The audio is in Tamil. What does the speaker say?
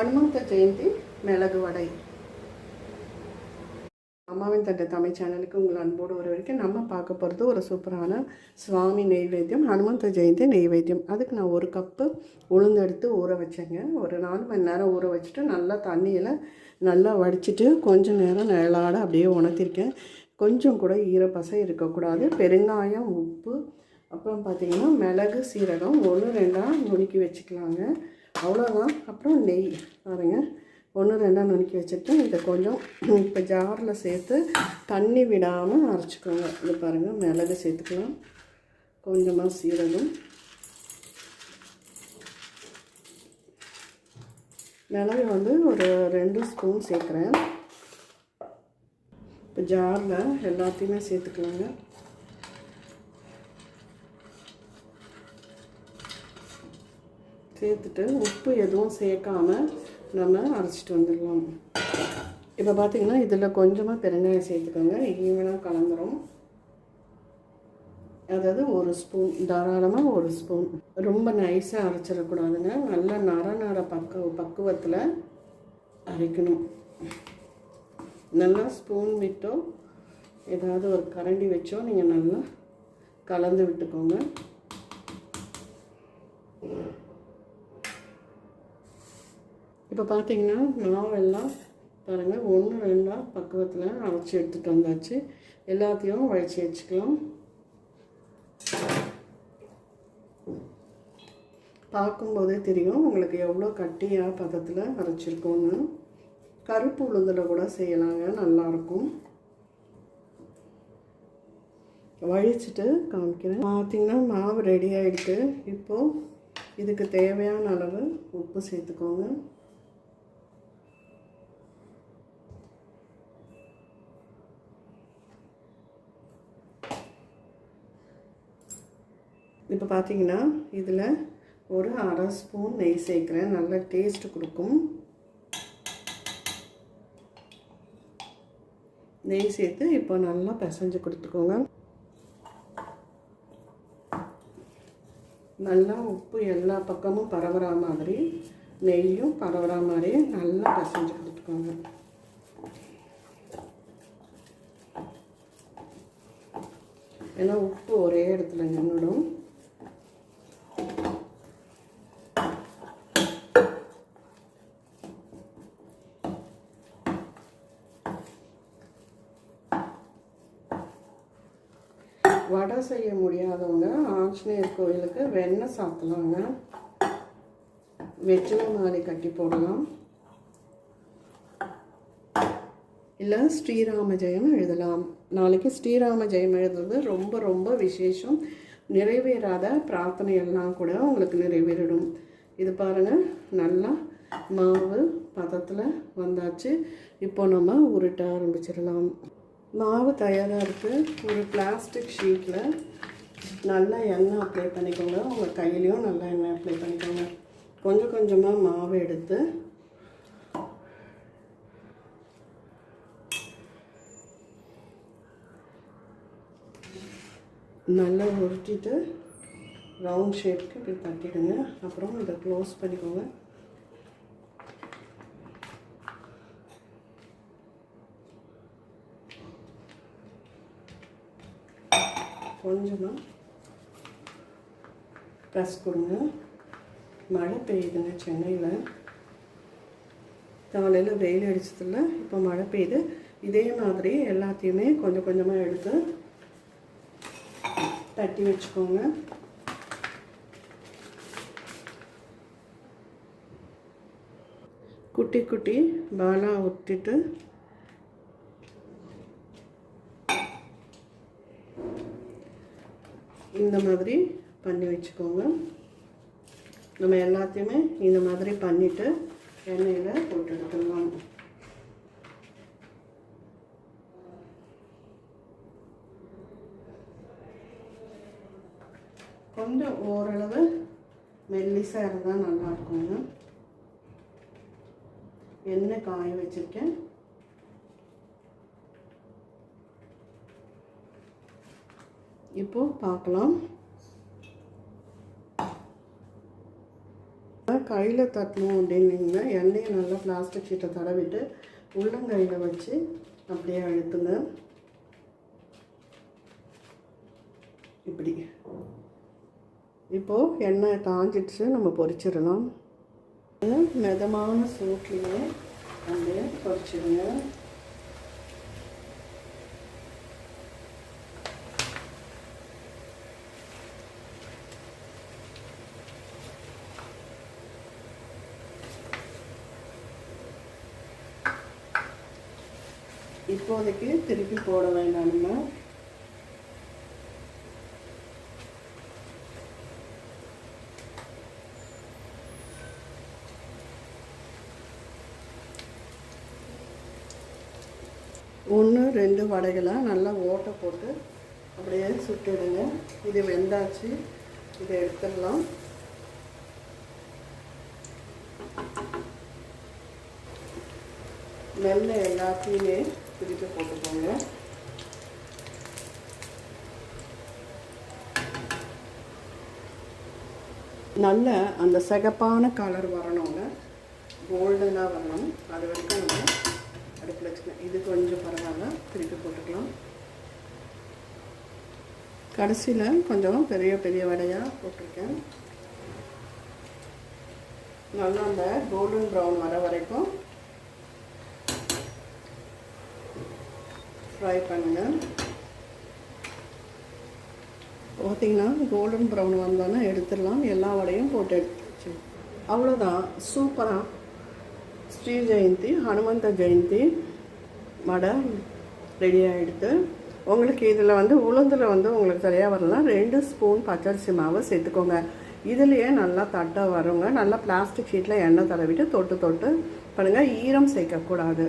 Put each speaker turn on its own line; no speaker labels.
ஹனுமந்த ஜெயந்தி மிளகு வடை. அம்மாவின் தட்டை தமிழ் சேனலுக்கு உங்கள் அன்போடு ஒரு வரைக்கும் நம்ம பார்க்க போகிறது ஒரு சூப்பரான சுவாமி நெய்வேத்தியம் ஹனுமந்த ஜெயந்தி நெய்வேத்தியம் அதுக்கு நான் ஒரு கப்பு உளுந்தெடுத்து ஊற வச்சேங்க. ஒரு நாலு மணி நேரம் ஊற வச்சுட்டு நல்லா தண்ணியில் நல்லா வடிச்சிட்டு கொஞ்சம் நேரம் நிழலாட அப்படியே உணர்த்திருக்கேன். கொஞ்சம் கூட ஈரப்பசை இருக்கக்கூடாது. பெருங்காயம் உப்பு அப்புறம் பார்த்திங்கன்னா மிளகு சீரகம் ஒன்று ரெண்டாக நுணுக்கி வச்சுக்கலாங்க. அவ்வளோதான் அப்புறம் நெய் பாருங்கள் ஒன்று ரெண்டாக நுணுக்கி வச்சுட்டு இதை கொஞ்சம் இப்போ ஜாரில் சேர்த்து தண்ணி விடாமல் அரைச்சிக்கோங்க. இது பாருங்கள் மிளகு சேர்த்துக்கலாம். கொஞ்சமாக சீரகம். மிளகு வந்து ஒரு ரெண்டு ஸ்பூன் சேர்க்குறேன். இப்போ ஜாரில் எல்லாத்தையுமே சேர்த்துக்கலாங்க. சேர்த்துட்டு உப்பு எதுவும் சேர்க்காம நம்ம அரைச்சிட்டு வந்துடலாம். இப்போ பார்த்திங்கன்னா இதில் கொஞ்சமாக பெருங்காயம் சேர்த்துக்கோங்க. ஈவனாக கலந்துரும். அதாவது ஒரு ஸ்பூன் தாராளமாக ஒரு ஸ்பூன் ரொம்ப நைஸாக அரைச்சிடக்கூடாதுங்க. நல்ல நர நர பக்கு பக்குவத்தில் அரைக்கணும். நல்லா ஸ்பூன் விட்டோ ஏதாவது ஒரு கரண்டி வச்சோ நீங்கள் நல்லா கலந்து விட்டுக்கோங்க. இப்போ பார்த்தீங்கன்னா மாவெல்லாம் பாருங்கள் ஒன்று ரெண்டாக பக்குவத்தில் அரைச்சி எடுத்துகிட்டு வந்தாச்சு. எல்லாத்தையும் வழிச்சு வச்சுக்கலாம். பார்க்கும்போதே தெரியும் உங்களுக்கு எவ்வளோ கட்டியாக பதத்தில் அரைச்சிருக்கோன்னு கருப்பு உளுந்தில் கூட செய்யலாங்க நல்லாயிருக்கும் வழிச்சிட்டு காமிக்கிறேன். பார்த்திங்கன்னா மாவு ரெடி ஆகிடுது இப்போது இதுக்கு தேவையான அளவு உப்பு சேர்த்துக்கோங்க. இப்போ பார்த்தீங்கன்னா இதில் ஒரு அரை ஸ்பூன் நெய் சேர்க்குறேன். நல்ல டேஸ்ட் கொடுக்கும். நெய் சேர்த்து இப்போ நல்லா பிசைஞ்சு கொடுத்துக்கோங்க. நல்லா உப்பு எல்லா பக்கமும் பரவுற மாதிரி நெய்யும் பரவுற மாதிரி நல்லா பிசைஞ்சு கொடுத்துக்கோங்க. ஏன்னா உப்பு ஒரே இடத்துல நின்றுடும். வடை செய்ய முடியாதவங்க ஆஞ்சநேயர் கோயிலுக்கு வெண்ணெய் சாப்பிட்லாங்க. வெற்றிலை மாலை கட்டி போடலாம். இல்லை ஸ்ரீராம ஜெயம் எழுதலாம். நாளைக்கு ஸ்ரீராம ஜெயம் எழுதுறது ரொம்ப ரொம்ப விசேஷம். நிறைவேறாத பிரார்த்தனை எல்லாம் கூட உங்களுக்கு நிறைவேறிடும். இது பாருங்கள் நல்லா மாவு பதத்தில் வந்தாச்சு. இப்போ நம்ம உருட்ட ஆரம்பிச்சிடலாம். மாவு தயாராக இருக்குது ஒரு பிளாஸ்டிக் ஷீட்டில் நல்லா எண்ணெய் அப்ளை பண்ணிக்கோங்க. உங்கள் கையிலையும் நல்லா எண்ணெய் அப்ளை பண்ணிக்கோங்க. கொஞ்சம் கொஞ்சமாக மாவு எடுத்து நல்லா உருட்டிட்டு ரவுண்ட் ஷேப்க்கு இப்படி தட்டிடுங்க. அப்புறம் இதை க்ளோஸ் பண்ணிக்கோங்க. கொஞ்சமாக ப்ரெஸ் கொடுங்க. மழை பெய்யுதுங்க சென்னையில். காலையில் வெயில் அடிச்சதில்ல இப்போ மழை பெய்யுது. இதே மாதிரி எல்லாத்தையுமே கொஞ்சம் கொஞ்சமாக எடுத்து தட்டி வச்சுக்கோங்க. குட்டி குட்டி பாலாக ஒட்டிட்டு இந்த மாதிரி பண்ணி வச்சுக்கோங்க. நம்ம எல்லாத்தையுமே இந்த மாதிரி பண்ணிவிட்டு எண்ணெயில் போட்டு எடுத்துடலாம். கொஞ்சம் ஓரளவு மெல்லிசாக இருந்தால் நல்லா இருக்குங்க. எண்ணெய் காய வச்சுருக்கேன். இப்போ பார்க்கலாம். கையில் தட்டணும் அப்படின்னீங்கன்னா எண்ணெயை நல்லா பிளாஸ்டிக் ஷீட்டை தடவிட்டு உள்ளங்கையில் வச்சு அப்படியே அழுத்துங்க. இப்படி. இப்போது எண்ணெய் காஞ்சிடுச்சு நம்ம பொரிச்சிடலாம். மிதமான சூட்லேயே அப்படியே பொரிச்சிடுங்க. இப்போதைக்கு திருப்பி போட வேண்டாம் நம்ம ஒன்று ரெண்டு வடைகளாக நல்லா ஓட்டை போட்டு அப்படியே சுட்டுடுங்க. இது வெந்தாச்சு. இதை எடுத்துடலாம். மெல்ல எல்லாத்தையுமே திருப்பி போட்டுக்கோங்க. நல்ல அந்த சிகப்பான கலர் வரணுங்க கோல்டனாக வரணும். அது வரைக்கும் நம்ம அடுப்பில் வச்சுக்கலாம். இது கொஞ்சம் பரவாயில்ல. திருப்பி போட்டுக்கலாம். கடைசியில் கொஞ்சம் பெரிய பெரிய வடையாக போட்டிருக்கேன். நல்லா அந்த கோல்டன் ப்ரௌன் வர வரைக்கும் ஃப்ரை பண்ணுங்கள் பார்த்தீங்கன்னா கோல்டன் ப்ரௌன் வந்தோன்னே எடுத்துடலாம். எல்லா வடையும் போட்டு எடுத்துச்சு அவ்வளோதான் சூப்பராக ஸ்ரீ ஜெயந்தி ஹனுமந்த ஜெயந்தி வடை ரெடி ஆகிடுது உங்களுக்கு இதில் வந்து உளுந்தில் வந்து உங்களுக்கு சரியாக வரலாம். ரெண்டு ஸ்பூன் பச்சரிசி மாவு சேர்த்துக்கோங்க. இதுலேயே நல்லா தட்டை வருங்க. நல்லா பிளாஸ்டிக் ஷீட்டில் எண்ணெய் தடவிட்டு தொட்டு தொட்டு பண்ணுங்கள் ஈரம் சேர்க்கக்கூடாது.